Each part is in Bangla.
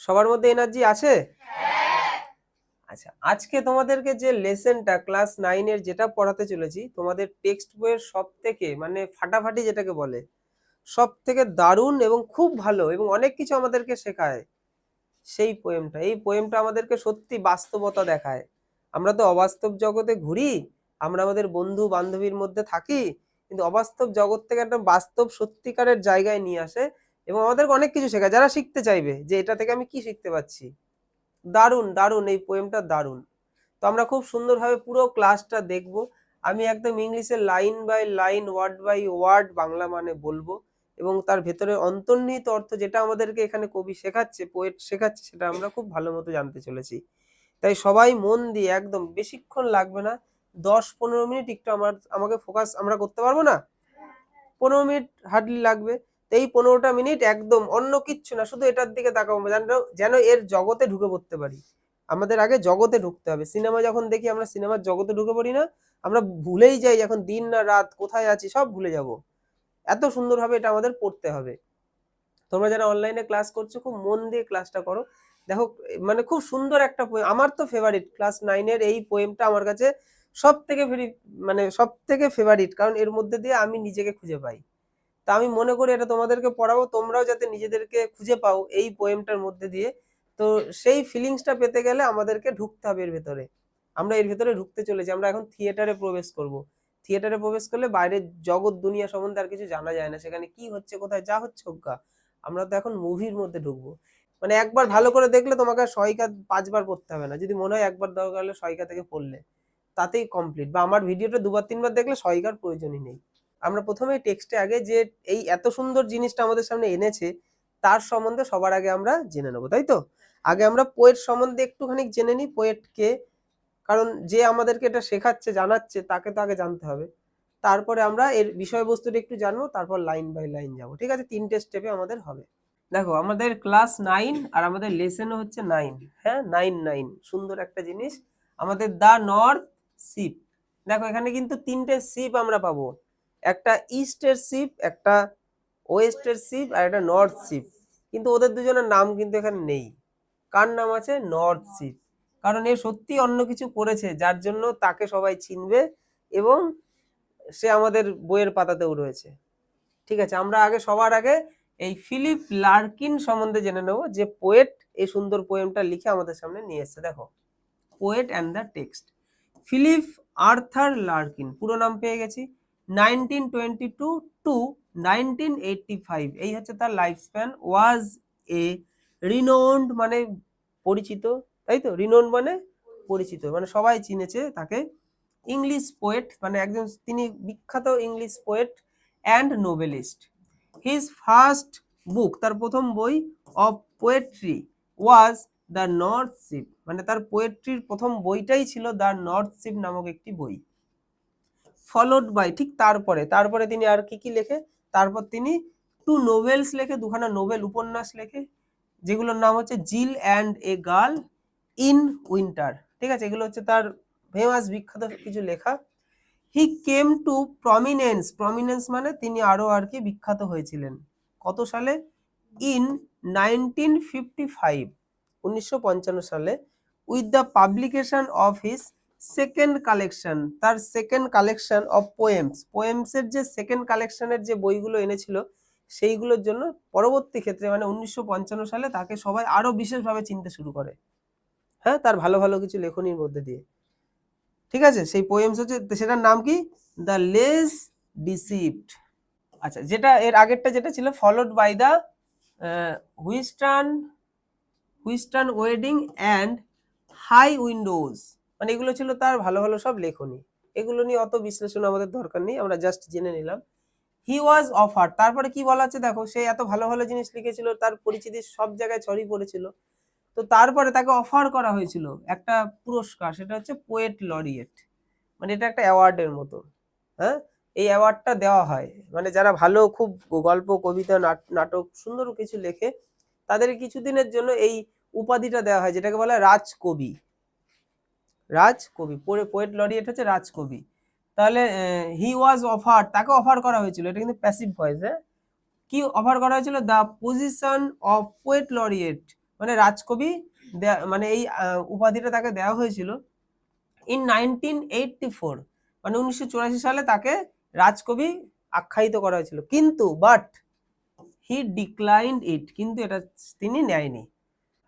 সবার মধ্যে এনার্জি আছে? আচ্ছা আজকে তোমাদেরকে যে লেসনটা ক্লাস নাইনের যেটা পড়াতে চলেছি, তোমাদের টেক্সট বইয়ের সব থেকে মানে ফাটাফাটি যেটাকে বলে সব থেকে দারুণ এবং খুব ভালো এবং অনেক কিছু আমাদেরকে শেখায় সেই পোয়েমটা এই পোয়েমটা আমাদেরকে সত্যি বাস্তবতা দেখায়। আমরা তো অবাস্তব জগতে ঘুরি, আমরা আমাদের বন্ধু বান্ধবীর মধ্যে থাকি, কিন্তু অবাস্তব জগৎ থেকে একটা বাস্তব সত্যিকারের জায়গায় নিয়ে আসে এবং আমাদেরকে অনেক কিছু শেখায়। যারা শিখতে চাইবে যে এটা থেকে আমি কি শিখতে পাচ্ছি দারুণ দারুণ, এই পোয়েমটা দারুণ। তো আমরা খুব সুন্দরভাবে পুরো ক্লাসটা দেখব। আমি একদম ইংলিশে line by line word by word Bangla মানে বলব এবং তার ভেতরে অন্তর্নিহিত অর্থ যেটা আমাদেরকে এখানে কবি শেখাচ্ছে পোয়েট শেখাচ্ছে, সেটা আমরা খুব ভালো মতো জানতে চলেছি। তাই সবাই মন দিয়ে একদম বেশিক্ষণ লাগবে না। দশ পনেরো মিনিট একটু আমার, আমাকে ফোকাস আমরা করতে পারব না? পনেরো মিনিট হার্ডলি লাগবে। এই পনেরোটা মিনিট একদম অন্য কিচ্ছু না, শুধু এটার দিকে তাকাবো, যেন যেন এর জগতে ঢুকে পড়তে পারি। আমাদের আগে জগতে ঢুকতে হবে। সিনেমা যখন দেখি আমরা সিনেমার জগতে ঢুকে পড়ি না, আমরা ভুলেই যাই এখন দিন না রাত, কোথায় আছি, সব ভুলে যাব। এত সুন্দরভাবে এটা আমাদের পড়তে হবে। তোমরা যারা অনলাইনে ক্লাস করছ, খুব মন দিয়ে ক্লাসটা করো। দেখো মানে খুব সুন্দর একটা পোয়েম আমার তো ফেভারিট ক্লাস নাইনের এই পোয়েমটা আমার কাছে সব থেকে মানে সব থেকে ফেভারিট কারণ এর মধ্যে দিয়ে আমি নিজেকে খুঁজে পাই। তা আমি মনে করি এটা তোমাদেরকে পড়াবো, তোমরাও যাতে নিজেদেরকে খুঁজে পাও এই পোয়েমটার মধ্যে দিয়ে। তো সেই ফিলিংসটা পেতে গেলে আমাদেরকে ঢুকতে হবে এর ভেতরে। আমরা এর ভেতরে ঢুকতে চলেছি, আমরা এখন থিয়েটারে প্রবেশ করব। থিয়েটারে প্রবেশ করলে বাইরের জগৎ, দুনিয়া সম্বন্ধে আর কিছু জানা যায় না। সেখানে কি হচ্ছে, কোথায়, যা হচ্ছে হোকা আমরা তো এখন মুভির মধ্যে ঢুকবো। মানে একবার ভালো করে দেখলে তোমাকে সহায়িকা পাঁচবার পড়তে হবে না। যদি মনে হয় একবার দরকার হলে সহায়িকা থেকে পড়লে, তাতেই কমপ্লিট বা আমার ভিডিওটা দুবার, তিনবার দেখলে সহায়িকার প্রয়োজনই নেই। আমরা প্রথমে টেক্সটে আগে যে এই এত সুন্দর জিনিসটা আমাদের সামনে এনেছে, তার সম্বন্ধে সবার আগে আমরা জেনে নেব, তাই তো? আগে আমরা পোয়েট সম্বন্ধে একটুখানি জেনে নিই পোয়েটকে কারণ যে আমাদেরকে এটা শেখাচ্ছে, জানাচ্ছে, তাকে তো আগে জানতে হবে। তারপরে আমরা এর বিষয়বস্তুটা একটু জানব, তারপর লাইন বাই লাইন যাব, ঠিক আছে? তিনটে স্টেপে আমাদের হবে। দেখো, আমাদের ক্লাস নাইন আর আমাদের লেসনও হচ্ছে নাইন হ্যাঁ? নাইন নাইন সুন্দর একটা জিনিস। আমাদের দা নর্থ সিপ দেখো, এখানে কিন্তু তিনটে সিপ আমরা পাবো। একটা ইস্টের সিপ একটা ওয়েস্টের সিপ আর একটা নর্থ সিপ কিন্তু ওদের দুজনের নাম কিন্তু এখানে নেই। কার নাম আছে? নর্থ সিপ কারণ এ সত্যি অন্য কিছু করেছে, যার জন্য তাকে সবাই চিনবে এবং সে আমাদের বইয়ের পাতাতেও রয়েছে। ঠিক আছে, আমরা আগে সবার আগে এই ফিলিপ লার্কিন সম্বন্ধে জেনে নেব যে পোয়েট এই সুন্দর পোয়েমটা লিখে আমাদের সামনে নিয়ে এসেছে। দেখো poet and the text Philip Arthur Larkin, পুরো নাম পেয়ে গেছি। Nineteen twenty two to nineteen eighty five এই হচ্ছে তার life span was a renowned মানে পরিচিত, তাই তো? রিনোন্ড মানে পরিচিত। মানে সবাই চিনেছে তাকে। ইংলিশ পোয়েট মানে একজন, তিনি বিখ্যাত English poet and Nobelist his first book তার প্রথম বই of poetry was the north ship মানে তার পোয়েট্রির প্রথম বইটাই ছিল দ্য নর্থ শিপ নামক একটি বই। ফলোড বাই ঠিক তারপরে। তারপরে তিনি আর কি কি লেখে? তারপর তিনি টু নোভেলস লেখে, দুখানা নোবেল উপন্যাস লেখে, যেগুলোর নাম হচ্ছে Jill and a girl in winter. ঠিক আছে? এগুলো হচ্ছে তার ফেমাস বিখ্যাত কিছু লেখা। He came to prominence prominence মানে তিনি আরও আর কি বিখ্যাত হয়েছিলেন। কত সালে? ইন নাইনটিন ফিফটি ফাইভ উনিশশো পঞ্চান্ন সালে with the publication of his second collection তার সেকেন্ড কালেকশন অফ পোয়েমস পোয়েমসের যে সেকেন্ড কালেকশনের যে বইগুলো এনেছিল, সেইগুলোর জন্য পরবর্তী ক্ষেত্রে মানে উনিশশো পঞ্চান্ন সালে তাকে সবাই আরও বিশেষভাবে চিনতে শুরু করে। হ্যাঁ তার ভালো ভালো কিছু লেখনির মধ্যে দিয়ে। ঠিক আছে? সেই পোয়েমস হচ্ছে সেটার নাম কি? দ্য লেস ডিসিভড আচ্ছা যেটা এর আগেরটা যেটা ছিল followed by the Whitsun Whitsun wedding and high windows মানে এগুলো ছিল তার ভালো ভালো সব লেখনী। এগুলো নিয়ে অত বিশ্লেষণ আমাদের দরকার নেই, আমরা জাস্ট জেনে নিলাম। হি ওয়াজ অফার তারপরে কি বলা আছে? দেখো, সে এত ভালো ভালো জিনিস লিখেছিল, তার পরিচিতি সব জায়গায় ছড়িয়ে পড়েছিল। তো তারপরে তাকে অফার করা হয়েছিল একটা পুরস্কার, সেটা হচ্ছে পোয়েট লরিয়েট মানে এটা একটা অ্যাওয়ার্ডের মতো হ্যাঁ? এই অ্যাওয়ার্ডটা দেওয়া হয়। মানে যারা ভালো, খুব গল্প, কবিতা, নাট- নাটক, সুন্দর কিছু লেখে, তাদের কিছুদিনের জন্য এই উপাধিটা দেওয়া হয়, যেটাকে বলা হয় রাজকবি। রাজকবি পোয়েট লরিয়েট হচ্ছে রাজকবি। তাহলে হি ওয়াজ অফার তাকে অফার করা হয়েছিল, এটা কিন্তু প্যাসিভ ভয়েস হ্যাঁ? কি অফার করা হয়েছিল? The position of poet laureate মানে রাজকবি মানে এই উপাধিটা তাকে দেওয়া হয়েছিল ইন নাইনটিন এইটটি ফোর মানে উনিশশো চুরাশি সালে তাকে রাজকবি আখ্যায়িত করা হয়েছিল। কিন্তু বাট হি ডিক্লাইন্ড ইট কিন্তু এটা তিনি নেয়নি।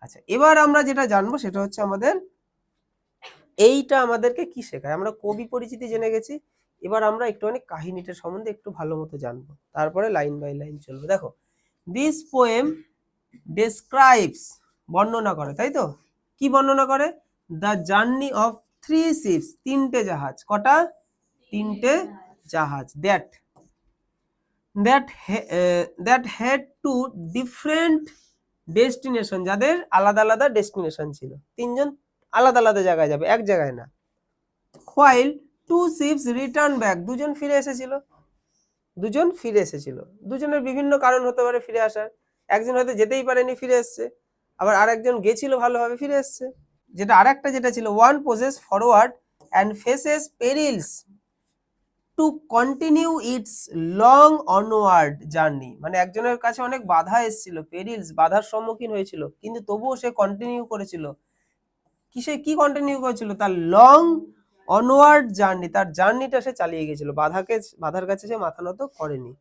আচ্ছা এবার আমরা যেটা জানব, সেটা হচ্ছে আমাদের এইটা আমাদেরকে কি শেখায়? আমরা কবি পরিচিতি জেনে গেছি, এবার আমরা একটুখানি কাহিনীটা সম্বন্ধে একটু ভালো মতো জানব। তারপরে লাইন বাই লাইন চলবে। দেখো দিস পোয়েম ডেসক্রাইবস বর্ণনা করে, তাই তো? কি বর্ণনা করে? The journey of three ships তিনটে জাহাজ। কটা? তিনটে জাহাজ। That that that had two different destination যাদের আলাদা আলাদা ডেস্টিনেশন ছিল। তিনজন আলাদা আলাদা জায়গায় যাবে, এক জায়গায় না। While two ships return back দুজন ফিরে এসেছিল। দুজন ফিরে এসেছিল। দুজনের বিভিন্ন কারণ হতে পারে ফিরে আসার। একজন হয়তো যেতেই পারেনি, ফিরে এসছে। আবার আরেকজন গেছিল ভালোভাবে, ফিরে এসছে। যেটা আরেকটা যেটা ছিল one poses forward and faces perils to continue its long onward journey মানে একজনের কাছে অনেক বাধা এসেছিল পেরিলস বাধার সম্মুখীন হয়েছিল। কিন্তু তবুও সে কন্টিনিউ করেছিল। কিসে কি কন্টিনিউ করেছিল তার লং অনওয়ার্ড জার্নি তার জার্নিটা সে চালিয়ে গেছিল। বাধাকে, বাধার কাছে সে মাথা নত করেনি।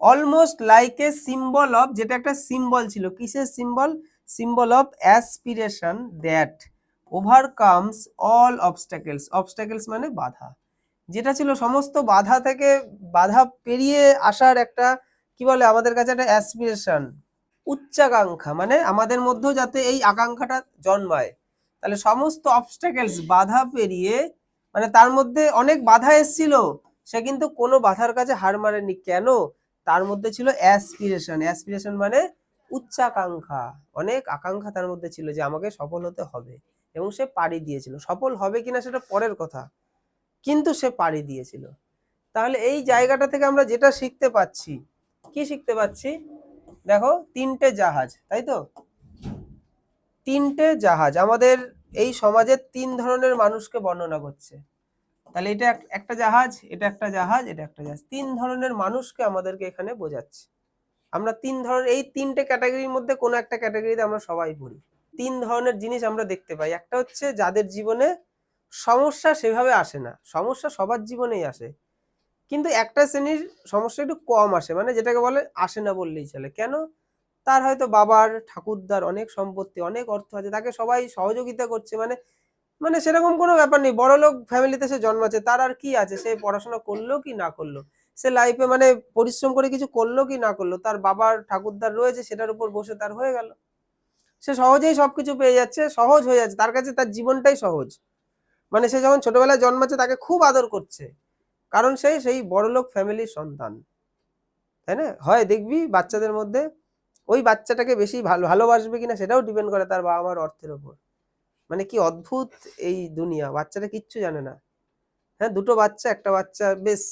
Almost like a symbol of যেটা একটা সিম্বল ছিল, কিসের symbol symbol of aspiration that overcomes all obstacles obstacles মানে বাধা। যেটা ছিল সমস্ত বাধা থেকে বাধা পেরিয়ে আসার একটা, কি বলে, আমাদের কাছে একটা অ্যাসপিরেশন উচ্চাকাঙ্ক্ষা। মানে আমাদের মধ্যেও যাতে এই আকাঙ্ক্ষাটা জন্মায়। তাহলে সমস্ত অবস্টাকেলস বাধা পেরিয়ে মানে তার মধ্যে অনেক বাধা এসেছিল, সে কিন্তু কোনো বাধার কাছে হার মারেনি। কেন? তার মধ্যে ছিল অ্যাসপিরেশন অ্যাসপিরেশন মানে উচ্চাকাঙ্ক্ষা। অনেক আকাঙ্ক্ষা তার মধ্যে ছিল যে আমাকে সফল হতে হবে এবং সে পাড়ি দিয়েছিল। সফল হবে কিনা সেটা পরের কথা, কিন্তু সে পাড়ি দিয়েছিল। তাহলে এই জায়গাটা থেকে আমরা যেটা শিখতে পাচ্ছি, কি শিখতে পাচ্ছি? দেখো, তিনটে জাহাজ, তাই তো? তিনটে জাহাজ। আমাদের এই সমাজের তিন ধরনের মানুষকে বর্ণনা করছে। তাহলে এটা এক- একটা জাহাজ, এটা একটা জাহাজ, এটা একটা জাহাজ। তিন ধরনের মানুষকে আমাদেরকে এখানে বোঝাচ্ছে। আমরা তিন ধরনের, এই তিনটে ক্যাটাগরির মধ্যে কোনো একটা ক্যাটাগরিতে আমরা সবাই পড়ি। তিন ধরনের জিনিস আমরা দেখতে পাই। একটা হচ্ছে যাদের জীবনে সমস্যা সেভাবে আসে না। সমস্যা সবার জীবনেই আসে। কিন্তু একটা শ্রেণির সমস্যা একটু কম আসে। মানে যেটাকে বলে আসে না বললেই চলে। কেন? তার হয়তো বাবার ঠাকুরদার অনেক সম্পত্তি, অনেক অর্থ আছে, তাকে সবাই সহযোগিতা করছে মানে মানে সেরকম কোনো ব্যাপার নেই। বড় লোক ফ্যামিলিতে সে জন্মাচ্ছে, তার আর কি আছে? সে পড়াশোনা করল কি না করল? সে লাইফে মানে পরিশ্রম করে কিছু করল কি না করল? তার বাবার ঠাকুরদার রয়েছে, সেটার উপর বসে তার হয়ে গেল। সে সহজেই সবকিছু পেয়ে যাচ্ছে, সহজ হয়ে যাচ্ছে, তার কাছে তার জীবনটাই সহজ। মানে সে যখন ছোটবেলায় জন্মাচ্ছে, তাকে খুব আদর করছে। কারণ সে সেই বড়লোক ফ্যামিলির সন্তান। তাই না? হয়, দেখবি বাচ্চাদের মধ্যে ওই বাচ্চাটাকে বেশি ভালো ভালোবাসবে কিনা সেটাও ডিপেন্ড করে তার বাবা মার অর্থের ওপর। মানে কি অদ্ভুত এই দুনিয়া, বাচ্চাটা কিচ্ছু জানে না। হ্যাঁ দুটো বাচ্চা, একটা বাচ্চা, বেশ।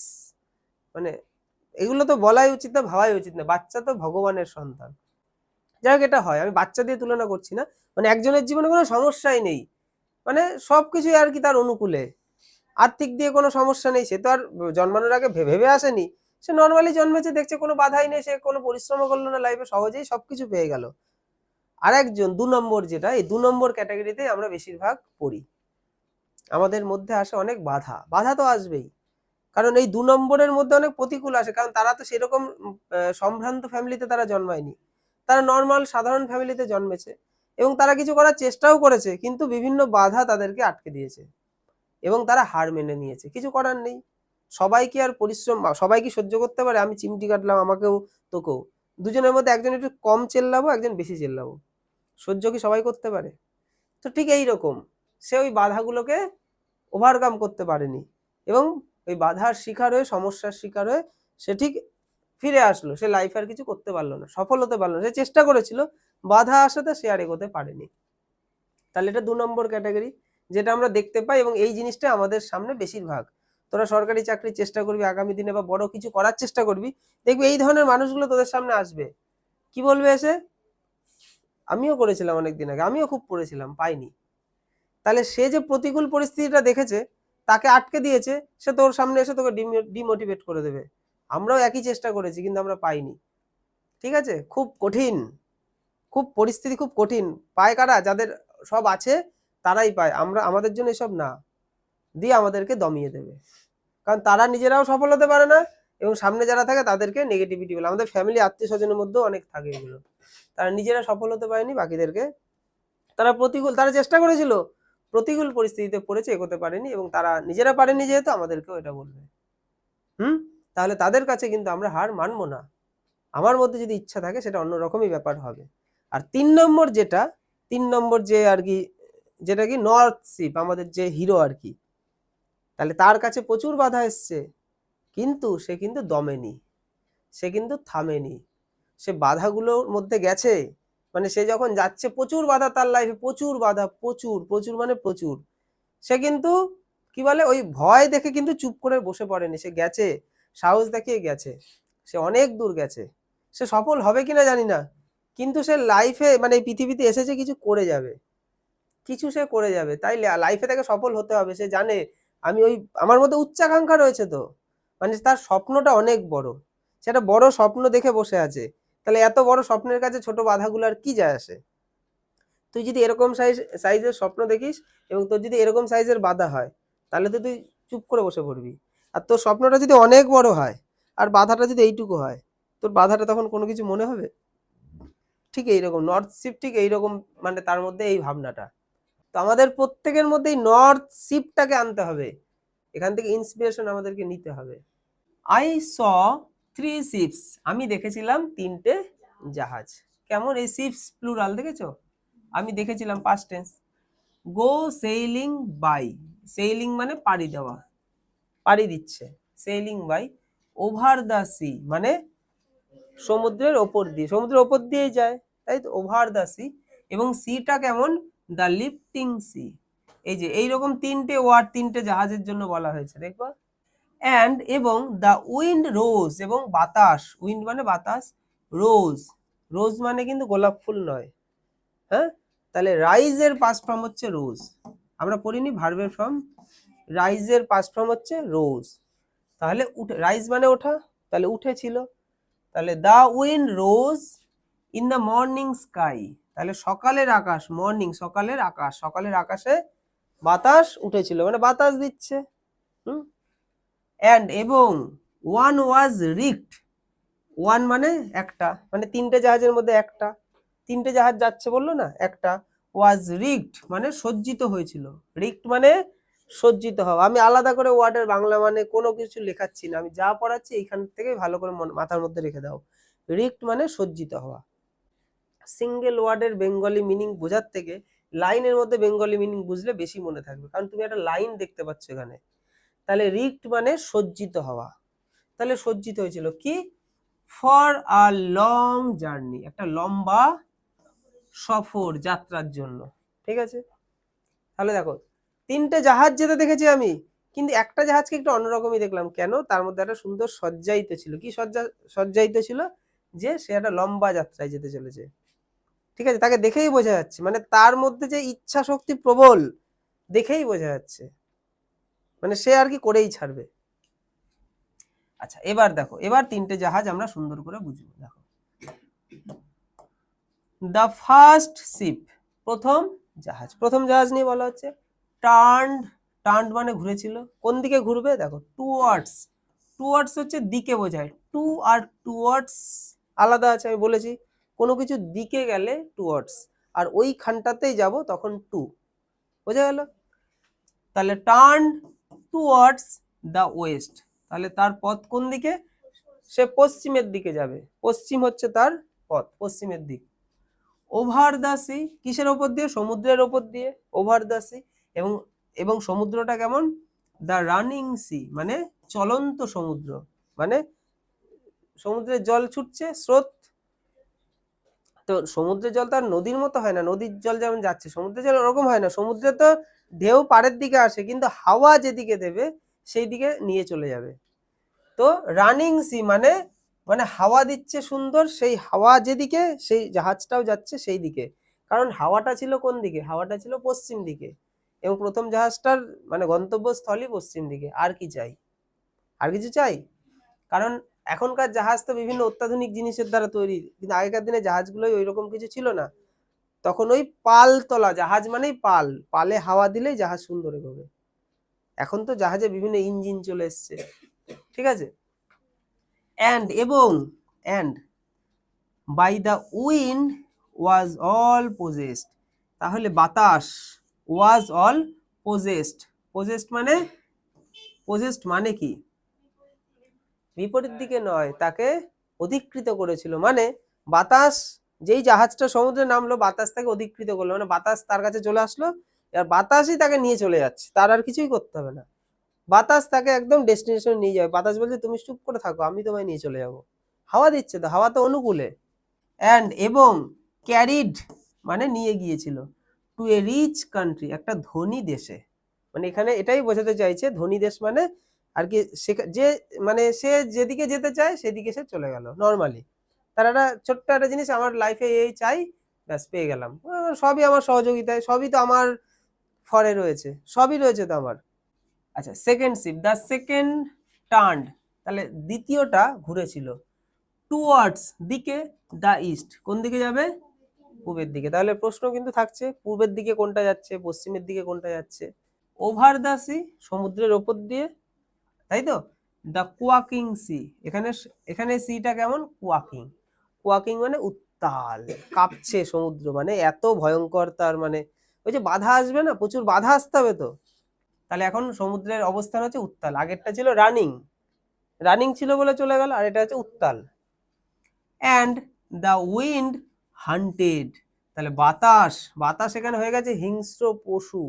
মানে এগুলো তো বলাই উচিত না, ভাবাই উচিত না। বাচ্চা তো ভগবানের সন্তান। যাই হোক, এটা হয়। আমি বাচ্চা দিয়ে তুলনা করছি না। মানে একজনের জীবনে কোনো সমস্যাই নেই। মানে সব কিছুই আর কি তার অনুকূলে। আর্থিক দিয়ে কোনো সমস্যা নেই। সে তো আর জন্মানোর আগে ভেবে আসেনি। সে নর্মালি জন্মেছে, দেখছে কোনো বাধাই নেই, সে কোনো পরিশ্রম করল না লাইফে সহজেই সবকিছু পেয়ে গেল। আর একজন, দু নম্বর যেটা, এই দু নম্বর ক্যাটাগরিতে আমরা বেশিরভাগ পড়ি। আমাদের মধ্যে আসে অনেক বাধা। বাধা তো আসবেই। কারণ এই দু নম্বরের মধ্যে অনেক প্রতিকূল আসে, কারণ তারা তো সেরকম সম্ভ্রান্ত ফ্যামিলিতে তারা জন্মায়নি। তারা নর্মাল সাধারণ ফ্যামিলিতে জন্মেছে এবং তারা কিছু করার চেষ্টাও করেছে, কিন্তু বিভিন্ন বাধা তাদেরকে আটকে দিয়েছে এবং তারা হার মেনে নিয়েছে। কিছু করার নেই। সবাই কি আর পরিশ্রম সবাই কি সহ্য করতে পারে, আমি চিমটি কাটলাম, আমাকেও তোকেও। দুজনের মধ্যে একজন একটু কম চেল্লাবো, একজন বেশি চেল্লাবো। সহ্য কি সবাই করতে পারে? তো ঠিক এই রকম সে ওই বাধাগুলোকে ওভারকাম করতে পারেনি এবং ওই বাধার শিকার হয়ে, সমস্যার শিকার হয়ে সে ঠিক ফিরে আসলো। সে লাইফে আর কিছু করতে পারল না, সফল হতে পারল না। সে চেষ্টা করেছিল, বাধা আসাতে সে আর এগোতে পারেনি। তাহলে এটা দু নম্বর ক্যাটাগরি যেটা আমরা দেখতে পাই এবং এই জিনিসটা আমাদের সামনে বেশিরভাগ। তোরা সরকারি চাকরির চেষ্টা করবি, আগামী দিনে বা বড় কিছু করার চেষ্টা করবি, দেখবি এই ধরনের মানুষগুলো তোদের সামনে আসবে। কি বলবে এসে? আমিও করেছিলাম অনেকদিন আগে, আমিও খুব পড়েছিলাম, পাইনি। তাহলে সে যে প্রতিকূল পরিস্থিতিটা দেখেছে, তাকে আটকে দিয়েছে, সে তোর সামনে এসে তোকে ডিমোটিভেট করে দেবে। আমরাও একই চেষ্টা করেছি, কিন্তু আমরা পাইনি। ঠিক আছে? খুব কঠিন। খুব পরিস্থিতি খুব কঠিন। পায় কারা? যাদের সব আছে, তারাই পায়। আমরা আমাদের জন্য এসব না। দিয়ে আমাদেরকে দমিয়ে দেবে। কারণ তারা নিজেরাও সফল হতে পারে না এবং সামনে যারা থাকে তাদেরকে নেগেটিভিটি বলে। আমাদের ফ্যামিলি আত্মীয় স্বজনের মধ্যেও অনেক থাকে এগুলো। তারা নিজেরা সফল হতে পারেনি, বাকিদেরকে তারা প্রতিকূল, তারা চেষ্টা করেছিল, প্রতিকূল পরিস্থিতিতে পড়েছে, এগোতে পারেনি এবং তারা নিজেরা পারেনি যেহেতু আমাদেরকেও এটা বলবে। হুম? তাহলে তাদের কাছে কিন্তু আমরা হার মানবো না। আমার মধ্যে যদি ইচ্ছা থাকে সেটা অন্যরকমই ব্যাপার হবে। আর তিন নম্বর যেটা, তিন নম্বর যে আর কি, যেটা কি নর্থ শিপ আমাদের যে হিরো আর কি তাহলে তার কাছে প্রচুর বাধা এসছে। কিন্তু সে কিন্তু দমেনি। সে কিন্তু থামেনি। সে বাধাগুলোর মধ্যে গেছে। মানে সে যখন যাচ্ছে, প্রচুর বাধা তার লাইফে প্রচুর বাধা, প্রচুর প্রচুর মানে প্রচুর। সে কিন্তু কি বলে, ওই ভয় দেখে কিন্তু চুপ করে বসে পড়েনি। সে গেছে, সাহস দেখিয়ে গেছে। সে অনেক দূর গেছে। সে সফল হবে কিনা জানি না। কিন্তু সে লাইফে মানে এই পৃথিবীতে এসেছে কিছু করে যাবে। কিছু সে করে যাবে। তাই লাইফে তাকে সফল হতে হবে। সে জানে আমি ওই, আমার মধ্যে উচ্চাকাঙ্ক্ষা রয়েছে তো। মানে তার স্বপ্নটা অনেক বড়। সেটা বড় স্বপ্ন দেখে বসে আছে। তাহলে এত বড় স্বপ্নের কাছে ছোট বাধাগুলো আর কি যায় আসে? তুই যদি এরকম সাইজ সাইজের স্বপ্ন দেখিস এবং তোর যদি এরকম সাইজের বাধা হয়, তাহলে তো তুই চুপ করে বসে পড়বি। আর তোর স্বপ্নটা যদি অনেক বড় হয়, আর বাধাটা যদি এইটুকু হয়, তোর বাধাটা তখন কোনো কিছু মনে হবে? ঠিক এইরকম, নর্থ শিপ ঠিক এইরকম মানে তার মধ্যে এই ভাবনাটা। তো আমাদের প্রত্যেকের মধ্যে নর্থ শিপটাকে আনতে হবে। এখান থেকে ইন্সপিরেশন আমাদেরকে নিতে হবে। আই স থ্রি শিপস আমি দেখেছিলাম তিনটে জাহাজ। কেমন? এই শিপস প্লুরাল দেখেছ? আমি দেখেছিলাম past tense go sailing by sailing মানে পাড়ি দেওয়া। পাড়ি দিচ্ছে। Sailing by over the sea মানে সমুদ্রের ওপর দিয়ে। সমুদ্রের ওপর দিয়েই যায়। তাই তো? ওভার দ্য সি এবং সিটা কেমন? The lifting sea. এই যে, এইরকম তিনটে ওয়ার্ড, তিনটে জাহাজের জন্য বলা হয়েছে, দেখব। অ্যান্ড এবং দ্য উইন্ড রোজ এবং বাতাস, উইন্ড মানে বাতাস, রোজ। রোজ মানে কিন্তু গোলাপ ফুল নয়। হ্যাঁ? তাহলে রাইজের পাস্ট ফর্ম হচ্ছে রোজ। আমরা পড়িনি ভার্বের ফর্ম রাইজের পাস্ট ফর্ম হচ্ছে রোজ। তাহলে উঠে, রাইজ মানে ওঠা, তাহলে উঠেছিল। তাহলে the wind rose in the morning sky. তাহলে সকালের আকাশ মর্নিং সকালের আকাশ, সকালের আকাশে বাতাস উঠেছিল মানে বাতাস দিচ্ছে, হুম? অ্যান্ড এবং ওয়ান ওয়াজ রিক্ট ওয়ান মানে একটা মানে তিনটে জাহাজের মধ্যে একটা, তিনটে জাহাজ যাচ্ছে বলল না, একটা ওয়াজ রিক্ট মানে সজ্জিত হয়েছিল রিক্ট মানে সজ্জিত হওয়া, আমি আলাদা করে ওয়ার্ডের বাংলা মানে কোনো কিছু লেখাচ্ছি না, আমি যা পড়াচ্ছি এইখান থেকে ভালো করে মাথার মধ্যে রেখে দাও রিক্ট মানে সজ্জিত হওয়া। সিঙ্গেল ওয়ার্ডের বেঙ্গলি মিনিং বোঝার থেকে লাইনের মধ্যে বেঙ্গলি মিনিং বুঝলে বেশি মনে থাকবে। কারণ তুমি একটা লাইন দেখতে পাচ্ছ এখানে। তাহলে রিক্ট মানে সজ্জিত হওয়া। তাহলে সজ্জিত হয়েছিল কি? ফর আ লং জার্নি একটা লম্বা সফর যাত্রার জন্য। ঠিক আছে? তাহলে দেখো, তিনটে জাহাজ যেতে দেখেছি আমি, কিন্তু একটা জাহাজকে একটু অন্যরকমই দেখলাম। কেন? তার মধ্যে একটা সুন্দর সজ্জায়িত ছিল। কি সজ্জা সজ্জায়িত ছিল? যে সে একটা লম্বা যাত্রায় যেতে চলেছে। ঠিক আছে? তাকে দেখেই বোঝা যাচ্ছে। মানে তার মধ্যে যে ইচ্ছা শক্তি প্রবল, দেখেই বোঝা যাচ্ছে। মানে সে আর কি করেই ছাড়বে। আচ্ছা এবার দেখো, এবার তিনটে জাহাজ আমরা সুন্দর করে বুঝব। দেখো। দ্য ফার্স্ট শিপ প্রথম জাহাজ। প্রথম জাহাজ নিয়ে বলা হচ্ছে টার্নড টার্নড মানে ঘুরেছিল। কোন দিকে ঘুরবে? দেখো টুয়ার্ডস টুয়ার্ডস হচ্ছে দিকে বোঝায়। টু আর টুয়ার্ডস আলাদা আছে, আমি বলেছি। কোনো কিছু দিকে গেলে টুয়ার্ডস আর ওইখানটাতেই যাব তখন টু বোঝা গেল? তাহলে টার্ন টুয়ার্ডস দ্য ওয়েস্ট তাহলে তার পথ কোন দিকে? সে পশ্চিমের দিকে যাবে। পশ্চিম হচ্ছে তার পথ, পশ্চিমের দিক। ওভার দ্য সি কিসের ওপর দিয়ে? সমুদ্রের ওপর দিয়ে। ওভার দ্য সি এবং এবং সমুদ্রটা কেমন? দ্য রানিং সি মানে চলন্ত সমুদ্র। মানে সমুদ্রের জল ছুটছে, স্রোত তো সমুদ্রের জল তো আর নদীর মতো হয় না, নদীর জল যেমন যাচ্ছে, সমুদ্রের জল ওরকম হয় না, সমুদ্রে তো ঢেউ পাড়ের দিকে আসে, কিন্তু হাওয়া যেদিকে দেবে সেই দিকে নিয়ে চলে যাবে। তো রানিং সি মানে মানে হাওয়া দিচ্ছে সুন্দর, সেই হাওয়া যেদিকে, সেই জাহাজটাও যাচ্ছে সেই দিকে কারণ হাওয়াটা ছিল কোন দিকে? হাওয়াটা ছিল পশ্চিম দিকে। এবং প্রথম জাহাজটার মানে গন্তব্যস্থলই পশ্চিম দিকে। আর কি চাই? আর কিছু চাই? কারণ এখনকার জাহাজ তো বিভিন্ন অত্যাধুনিক জিনিসের দ্বারা তৈরি, কিন্তু আগেকার দিনে জাহাজগুলোই ওই রকম কিছু ছিল না। তখন ওই পাল তলা, জাহাজ মানেই পাল, পালে হাওয়া দিলেই জাহাজ সুন্দর এগোবে। এখন তো জাহাজে বিভিন্ন ইঞ্জিন চলে এসছে, ঠিক আছে? অ্যান্ড এবং and by the wind was all possessed তাহলে বাতাস ওয়াজ অল পোজেসড পোজেসড মানে পোজেসড মানে কি? বিপরীত দিকে নয়, তাকে অধিকৃত করেছিল। মানে বাতাস, যেই জাহাজটা সমুদ্রে নামলো, বাতাস তাকে অধিকৃত করল। মানে বাতাস তার কাছে চলে আসলো আর বাতাসই তাকে নিয়ে চলে যাচ্ছে। তার আর কিছুই করতে হবে না। বাতাস তাকে একদম ডেস্টিনেশন নিয়ে যাবে। বাতাস বলছে, তুমি চুপ করে থাকো, আমি তোমায় নিয়ে চলে যাব। হাওয়া দিচ্ছে তো, হাওয়া তো অনুকূলে। অ্যান্ড এবং ক্যারিড মানে নিয়ে গিয়েছিল। টু এ রিচ কান্ট্রি একটা ধনী দেশে। মানে এখানে এটাই বোঝাতে চাইছে, ধনী দেশ মানে আর কি যে মানে সে যেদিকে যেতে চায় সেদিকে সে চলে গেল নর্মালি তার একটা ছোট্ট একটা জিনিস, আমার লাইফে এই চাই, ব্যাস, পেয়ে গেলাম। সবই আমার সহযোগিতায়, সবই তো আমার ফরে রয়েছে, সবই রয়েছে তো আমার। আচ্ছা second ship the second turn তাহলে দ্বিতীয়টা ঘুরেছিল। টুয়ার্ডস দিকে দ্য ইস্ট কোন দিকে যাবে? পূবের দিকে। তাহলে প্রশ্ন কিন্তু থাকছে, পূর্বের দিকে কোনটা যাচ্ছে, পশ্চিমের দিকে কোনটা যাচ্ছে? ওভার দ্য সি সমুদ্রের ওপর দিয়ে তাই তো? দ্য কোয়াকিং সি এখানে এখানে সিটা কেমন? কোয়াকিং কোয়াকিং মানে উত্তাল, কাঁপছে সমুদ্র মানে এত ভয়ঙ্কর তার মানে ওই যে বাধা আসবে না? প্রচুর বাধা আসতে হবে তো। তাহলে এখন সমুদ্রের অবস্থান হচ্ছে উত্তাল। আগেরটা ছিল রানিং রানিং ছিল বলে চলে গেল, আর এটা হচ্ছে উত্তাল। অ্যান্ড দ্য উইন্ড হান্টেড তাহলে বাতাস বাতাস এখানে হয়ে গেছে হিংস্র পশু।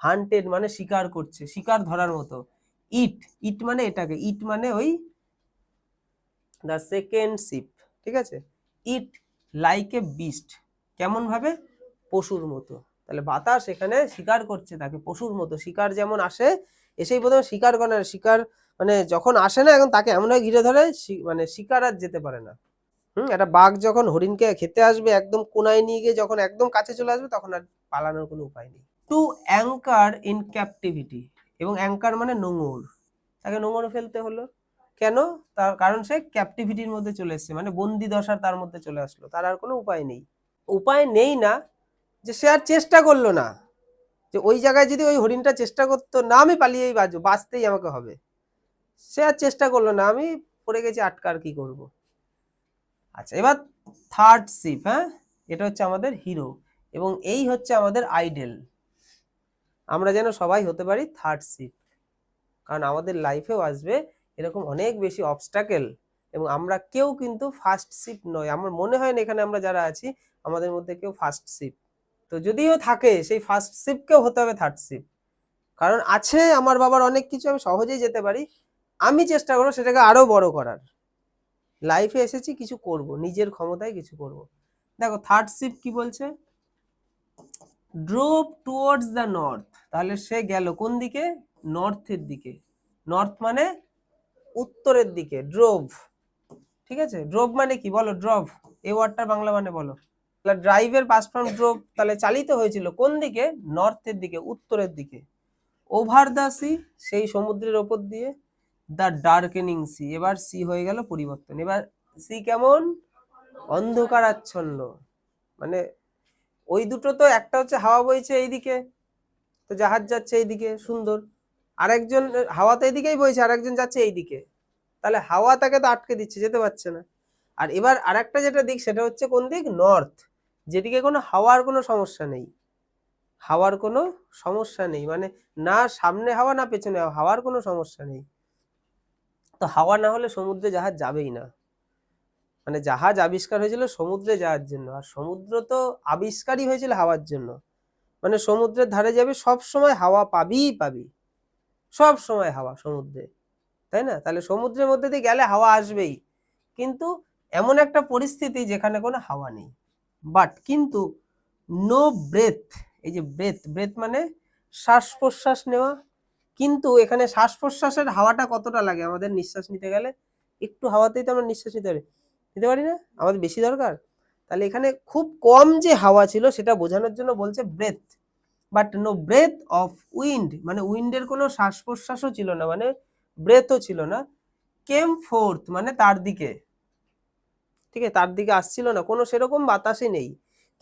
হান্টেড মানে শিকার করছে, শিকার ধরার মতো। ইট ইট মানে এটাকে, ইট মানে ওই দ্য সেকেন্ড শিপ ঠিক আছে? ইট লাইক এ বিস্ট কেমন ভাবে? পশুর মতো। তাহলে বাতাস এখানে শিকার করছে তাকে, পশুর মতো। শিকার যেমন আসে, এসেই প্রথমে শিকার করে না, শিকার মানে যখন আসে না, এখন তাকে এমন ঘিরে ধরে মানে শিকার আর যেতে পারে না। হুম? একটা বাঘ যখন হরিণকে খেতে আসবে, একদম কোনায় নিয়ে গিয়ে যখন একদম কাছে চলে আসবে, তখন আর পালানোর কোনো উপায় নেই। টু অ্যাঙ্কার ইন ক্যাপটিভিটি এবং অ্যাঙ্কার মানে নোঙর। তাকে নোঙরে ফেলতে হলো। কেন? তার কারণ সে ক্যাপটিভিটির মধ্যে চলে এসেছে মানে বন্দি দশার তার মধ্যে চলে আসলো। তার আর কোনো উপায় নেই। উপায় নেই না যে সে আর চেষ্টা করল না। যে ওই জায়গায় যদি ওই হরিণটা চেষ্টা করতো, না আমি পালিয়েই বাঁচবো, বাঁচতেই আমাকে হবে। সে আর চেষ্টা করল না, আমি পড়ে গেছি আটকার কি করব? আচ্ছা এবার থার্ড শিপ হ্যাঁ? এটা হচ্ছে আমাদের হিরো এবং এই হচ্ছে আমাদের আইডেল আমরা যেন সবাই হতে পারি থার্ড শিপ কারণ আমাদের লাইফেও আসবে এরকম অনেক বেশি অবস্টাকেল এবং আমরা কেউ কিন্তু ফার্স্ট শিপ নয়। আমার মনে হয় না এখানে আমরা যারা আছি, আমাদের মধ্যে কেউ ফার্স্ট শিপ তো যদিও থাকে, সেই ফার্স্ট শিপকেও হতে হবে থার্ড শিপ কারণ আছে আমার বাবার অনেক কিছু, আমি সহজেই যেতে পারি। আমি চেষ্টা করব সেটাকে আরও বড় করার। লাইফে এসেছি, কিছু করব, নিজের ক্ষমতায় কিছু করব। দেখো থার্ড শিপ কি বলছে? ড্রোভ টুয়ার্ডস দ্য নর্থ তাহলে সে গেল কোন দিকে? নর্থের দিকে। নর্থ মানে উত্তরের দিকে ড্রোভ ঠিক আছে? ড্রোভ মানে কি? বলো ড্রভ এই ওয়ার্ডটার বাংলা মানে বলো। ড্রাইভের পাস ফ্রম ড্রোভ তাহলে চালিত হয়েছিল কোন দিকে? নর্থের দিকে, উত্তরের দিকে। ওভার দ্য সি সেই সমুদ্রের ওপর দিয়ে। দ্য ডার্কেনিং সি এবার সি হয়ে গেল পরিবর্তন। এবার সি কেমন? অন্ধকারাচ্ছন্ন। মানে ওই দুটো তো একটা হচ্ছে হাওয়া বইছে এইদিকে, তো জাহাজ যাচ্ছে এইদিকে, সুন্দর। আরেকজন হাওয়া তো এইদিকেই বইছে, আরেকজন যাচ্ছে এইদিকে। তাহলে হাওয়া তাকে তো আটকে দিচ্ছে, যেতে পারছে না। আর এবার আরেকটা যেটা দিক, সেটা হচ্ছে কোন দিক? নর্থ। যেদিকে কোনো হাওয়ার কোনো সমস্যা নেই। হাওয়ার কোনো সমস্যা নেই। মানে না সামনে হাওয়া, না পেছনে হাওয়া, হাওয়ার কোনো সমস্যা নেই। তো হাওয়া না হলে সমুদ্রে জাহাজ যাবেই না। মানে জাহাজ আবিষ্কার হয়েছিল সমুদ্রে যাওয়ার জন্য, আর সমুদ্র তো আবিষ্কারই হয়েছিল হাওয়ার জন্য। মানে সমুদ্রের ধারে যাবে, সব সময় হাওয়া পাবিই পাবি। সব সময় হাওয়া সমুদ্রে, তাই না? তাহলে সমুদ্রের মধ্যে দিয়ে গেলে হাওয়া আসবেই। কিন্তু এমন একটা পরিস্থিতি যেখানে কোনো হাওয়া নেই। বাট কিন্তু নো ব্রেথ এই যে ব্রেথ ব্রেথ মানে শ্বাস প্রশ্বাস নেওয়া। কিন্তু এখানে শ্বাস প্রশ্বাসের হাওয়াটা কতটা লাগে? আমাদের নিঃশ্বাস নিতে গেলে একটু হাওয়াতেই তো আমরা নিঃশ্বাস নিতে পারি। নিতে পারি না? আমাদের বেশি দরকার? তাহলে এখানে খুব কম যে হাওয়া ছিল সেটা বোঝানোর জন্য বলছে breath but no breath of wind মানে উইন্ডের কোনো শ্বাস প্রশ্বাসও ছিল না মানে ব্রেথও ছিল না। কেম ফোর্থ মানে তার দিকে। ঠিক আছে? তার দিকে আসছিল না, কোনো সেরকম বাতাসই নেই।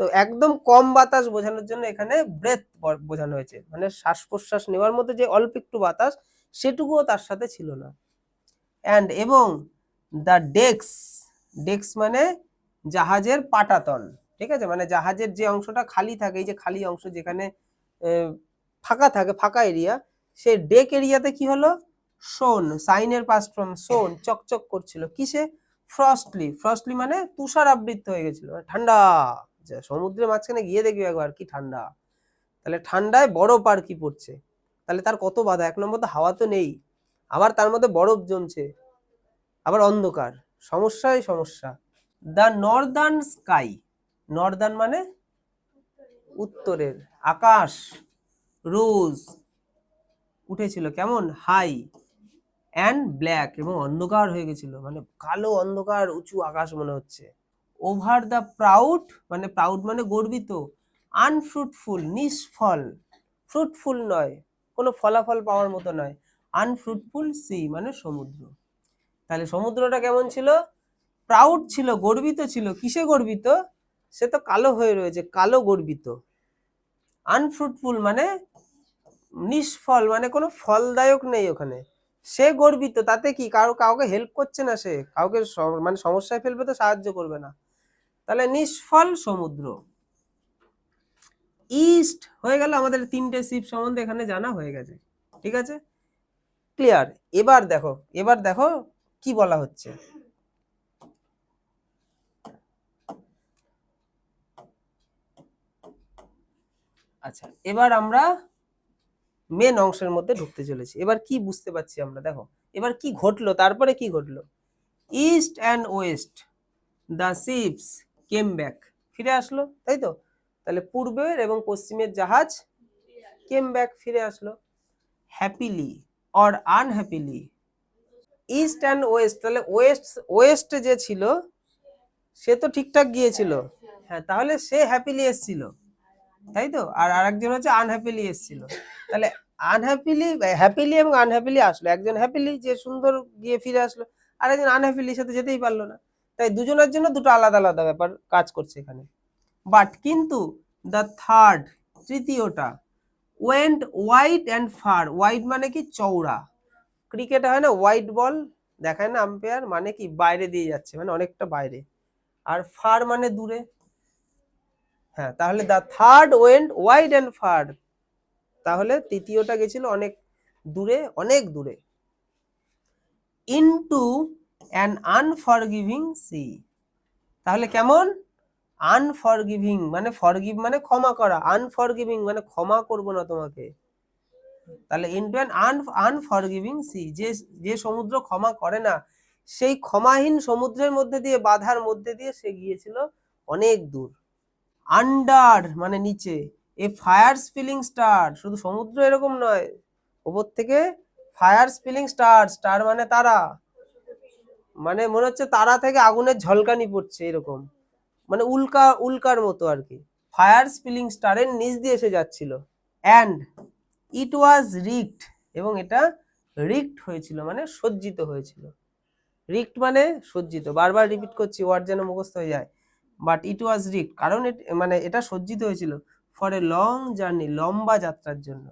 তো একদম কম বাতাস বোঝানোর জন্য এখানে ব্রেথ বোঝানো হয়েছে। মানে শ্বাস প্রশ্বাস নেওয়ার মধ্যে যে অল্প একটু বাতাস, সেটুকুও তার সাথে ছিল না। অ্যান্ড এবং দ্য ডেক্স ডেক্স মানে জাহাজের পাটাতন, ঠিক আছে? মানে জাহাজের যে অংশটা খালি থাকে, এই যে খালি অংশ যেখানে ফাঁকা থাকে, ফাঁকা এরিয়া সেই ডেক এরিয়াতে কি হলো? সোন সাইনের পাস্ট ফ্রম সোন চকচক করছিল। কিসে? ফ্রস্টলি ফ্রস্টলি মানে তুষার আবৃত্ত হয়ে গেছিল। মানে ঠান্ডা সমুদ্রের মাঝখানে গিয়ে দেখবি একবার, কি ঠান্ডা। তাহলে ঠান্ডায় বরফ আর কি পড়ছে? তাহলে তার কত বাধা? এক নম্বর তো হাওয়া তো নেই। আবার তার মধ্যে বরফ জমছে। আবার অন্ধকার। সমস্যাই সমস্যা। দ্য নর্দার্ন স্কাই নর্দার্ন মানে উত্তরের। আকাশ রোজ উঠেছিল কেমন? হাই অ্যান্ড ব্ল্যাক এবং অন্ধকার হয়ে গেছিল। মানে কালো অন্ধকার, উঁচু আকাশ মনে হচ্ছে। ওভার দ্য প্রাউড মানে প্রাউড মানে গর্বিত। আনফ্রুটফুল নিষ্ফল। ফ্রুটফুল নয়, কোনো ফলাফল পাওয়ার মতো নয়। আনফ্রুটফুল সি মানে সমুদ্র। তাহলে সমুদ্রটা কেমন ছিল? প্রাউড ছিল, গর্বিত ছিল। কিসে গর্বিত? সে তো কালো হয়ে রয়েছে, কালো গর্বিত। আনফ্রুটফুল মানে নিষ্ফল মানে কোনো ফলদায়ক নেই ওখানে। সে গর্বিত, তাতে কি? কারও, কাউকে হেল্প করছে না সে? কাউকে মানে সমস্যায় ফেলবে তো সাহায্য করবে না। তাহলে নিষ্ফল সমুদ্র। ইস্ট হয়ে গেল আমাদের তিনটে শিপ সম্বন্ধে এখানে জানা হয়ে গেছে। ঠিক আছে? ক্লিয়ার এবার দেখো এবার দেখো কি বলা হচ্ছে? আচ্ছা এবার আমরা মেন অংশের মধ্যে ঢুকতে চলেছি। এবার কি বুঝতে পারছি আমরা? দেখো, এবার কি ঘটলো? তারপরে কি ঘটলো? East and west the ships came back ফিরে আসলো, তাই তো? তাহলে পূর্বের এবং পশ্চিমের জাহাজ কেম ব্যাক ফিরে আসলো। Happily or unhappily east and west তাহলে ওয়েস্ট ওয়েস্ট যে ছিল, সে তো ঠিকঠাক গিয়েছিল। হ্যাঁ তাহলে সে হ্যাপিলি এসছিল। তাই তো? আর আরেকজন হচ্ছে আনহ্যাপিলি এসছিল। তাহলে আনহ্যাপিলি হ্যাপিলি এবং আনহ্যাপিলি আসলো। একজন হ্যাপিলি যে সুন্দর গিয়ে ফিরে আসলো আর একজন আনহ্যাপিলির সাথে যেতেই পারল না। তাই দুজনের জন্য দুটো আলাদা আলাদা ব্যাপার কাজ করছে এখানে। বাট কিন্তু the third তৃতীয়টা went wide and far white মানে কি চওড়া। ক্রিকেটে হয় না হোয়াইট বল দেখায় না আম্পায়ার মানে কি বাইরে দিয়ে যাচ্ছে মানে অনেকটা বাইরে। আর ফার মানে দূরে। হ্যাঁ তাহলে the third went wide and far তাহলে তৃতীয়টা গেছিল অনেক দূরে অনেক দূরে। ইনটু অ্যান আনফরগিভিং সি তাহলে কেমন? আনফরগিভিং মানে ফরগিভ মানে ক্ষমা করা। আনফরগিভিং মানে ক্ষমা করব না তোমাকে। তাহলে into an un, unforgiving sea, যে যে সমুদ্র ক্ষমা করে না, সেই ক্ষমাহীন সমুদ্রের মধ্যে দিয়ে, বাধার মধ্যে দিয়ে সে গিয়েছিল অনেক দূর। আন্ডার মানে নিচে, এ ফায়ার স্পিলিং স্টার, শুধু সমুদ্র এরকম নয়, ওপর থেকে ফায়ার স্পিলিং স্টার স্টার মানে তারা। মানে মনে হচ্ছে তারা থেকে আগুনের ঝলকানি পড়ছে এরকম। মানে উল্কা, উল্কার মতো আর কি। ফায়ার স্পিলিং স্টারের নিচ দিয়ে এসে যাচ্ছিল। অ্যান্ড ইট ওয়াজ রিক্ট এবং এটা রিক্ট হয়েছিল মানে সজ্জিত হয়েছিল। রিক্ট মানে সজ্জিত। বারবার রিপিট করছি ওয়ার্ড যেন মুখস্থ হয়ে যায়। বাট ইট ওয়াজ রিক্ট কারণ মানে এটা সজ্জিত হয়েছিল ফর এ লং জার্নি লম্বা যাত্রার জন্য।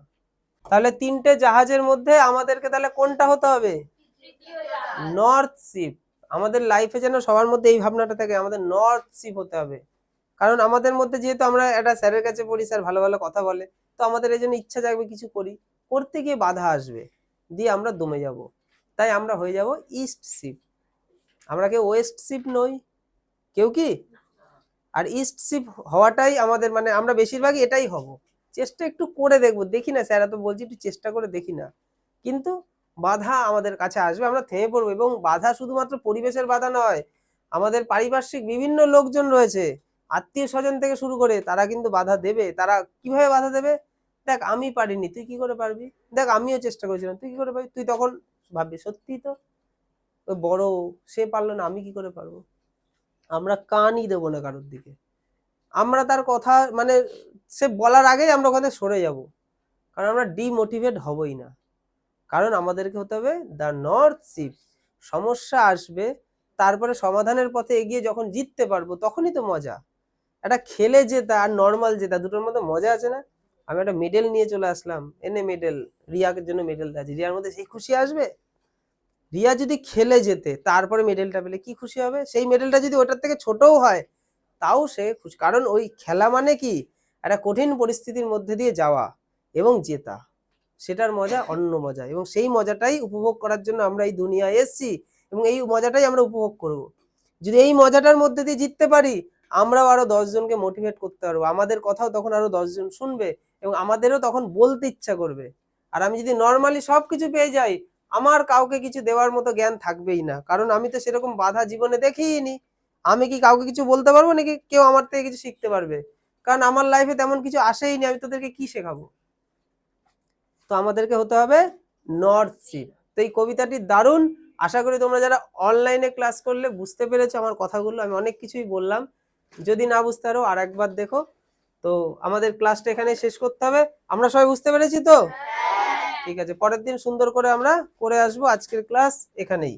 তাহলে তিনটে জাহাজের মধ্যে আমাদেরকে তাহলে কোনটা হতে হবে? নর্থ শিপ আমাদের লাইফে যেন সবার মধ্যে এই ভাবনাটা থাকে, আমাদের নর্থ শিপ হতে হবে। কারণ আমাদের মধ্যে যেহেতু আমরা একটা স্যারের কাছে পড়ি, স্যার ভালো ভালো কথা বলে। তো আমাদের এই জন্য ইচ্ছা জাগবে কিছু করি। করতে গিয়ে বাধা আসবে। দিয়ে আমরা দমে যাব। তাই আমরা হয়ে যাব ইস্ট শিপ আমরা কেউ ওয়েস্ট শিপ নই। কেউ কি? আর ইস্ট শিপ হওয়াটাই আমাদের মানে আমরা বেশিরভাগই এটাই হব। চেষ্টা একটু করে দেখব। দেখি না, স্যার তো বলছি একটু চেষ্টা করে দেখি না। কিন্তু বাধা আমাদের কাছে আসবে। আমরা থেমে পড়ব এবং বাধা শুধুমাত্র পরিবেশের বাধা নয়, আমাদের পারিপার্শ্বিক বিভিন্ন লোকজন রয়েছে। আত্মীয় স্বজন থেকে শুরু করে তারা কিন্তু বাধা দেবে। তারা কীভাবে বাধা দেবে? দেখ, আমি পারিনি, তুই কি করে পারবি? দেখ, আমিও চেষ্টা করেছিলাম, তুই কি করে পারবি? তুই তখন ভাববি সত্যি তো? ওই বড় সে পারল না, আমি কি করে পারব? আমরা কানই দেবো না কারোর দিকে। আমরা তার কথা মানে সে বলার আগেই আমরা ওখানে সরে যাব। কারণ আমরা ডিমোটিভেট হবই না। কারণ আমাদেরকে হতে হবে দ্য নর্থ শিপ সমস্যা আসবে, তারপরে সমাধানের পথে এগিয়ে যখন জিততে পারব, তখনই তো মজা। একটা খেলে জেতা আর নর্মাল জেতা, দুটোর মধ্যে মজা আছে না? আমি একটা মেডেল নিয়ে চলে আসলাম। এনে মেডেল রিয়াকে জন্য মেডেল আছে। রিয়ার মধ্যে সেই খুশি আসবে? রিয়া যদি খেলে যেতে, তারপরে মেডেলটা পেলে কি খুশি হবে? সেই মেডেলটা যদি ওটার থেকে ছোটও হয়, তাও সে খুশি। কারণ ওই খেলা মানে কি? একটা কঠিন পরিস্থিতির মধ্যে দিয়ে যাওয়া এবং জেতা। সেটার মজা অন্য মজা। এবং সেই মজাটাই উপভোগ করার জন্য আমরা এই দুনিয়ায় এসেছি এবং এই মজাটাই আমরা উপভোগ করব। যদি এই মজাটার মধ্যে দিয়ে জিততে পারি, আমরাও আরও জনকে মোটিভেট করতে পারব। আমাদের কথাও তখন আরও জন শুনবে এবং আমাদেরও তখন বলতে ইচ্ছা করবে। আর আমি যদি নর্মালি সব কিছু পেয়ে যাই, আমার কাউকে কিছু দেওয়ার মতো জ্ঞান থাকবেই না। কারণ আমি তো সেরকম বাধা জীবনে দেখিনি। আমি কি কাউকে কিছু বলতে পারব নাকি কেউ আমার থেকে কিছু শিখতে পারবে? কারণ আমার লাইফে তেমন কিছু আসেই নি, আমি তোদেরকে কি শেখাবো? তো আমাদেরকে হতে হবে নর্থ শিপ তো এই কবিতাটি দারুণ। আশা করি তোমরা যারা অনলাইনে ক্লাস করলে বুঝতে পেরেছ আমার কথাগুলো। আমি অনেক কিছুই বললাম। যদি না বুঝতে পারো আর একবার দেখো। তো আমাদের ক্লাসটা এখানে শেষ করতে হবে। আমরা সবাই বুঝতে পেরেছি তো? ঠিক আছে পরের দিন সুন্দর করে আমরা করে আসব। আজকের ক্লাস এখানেই।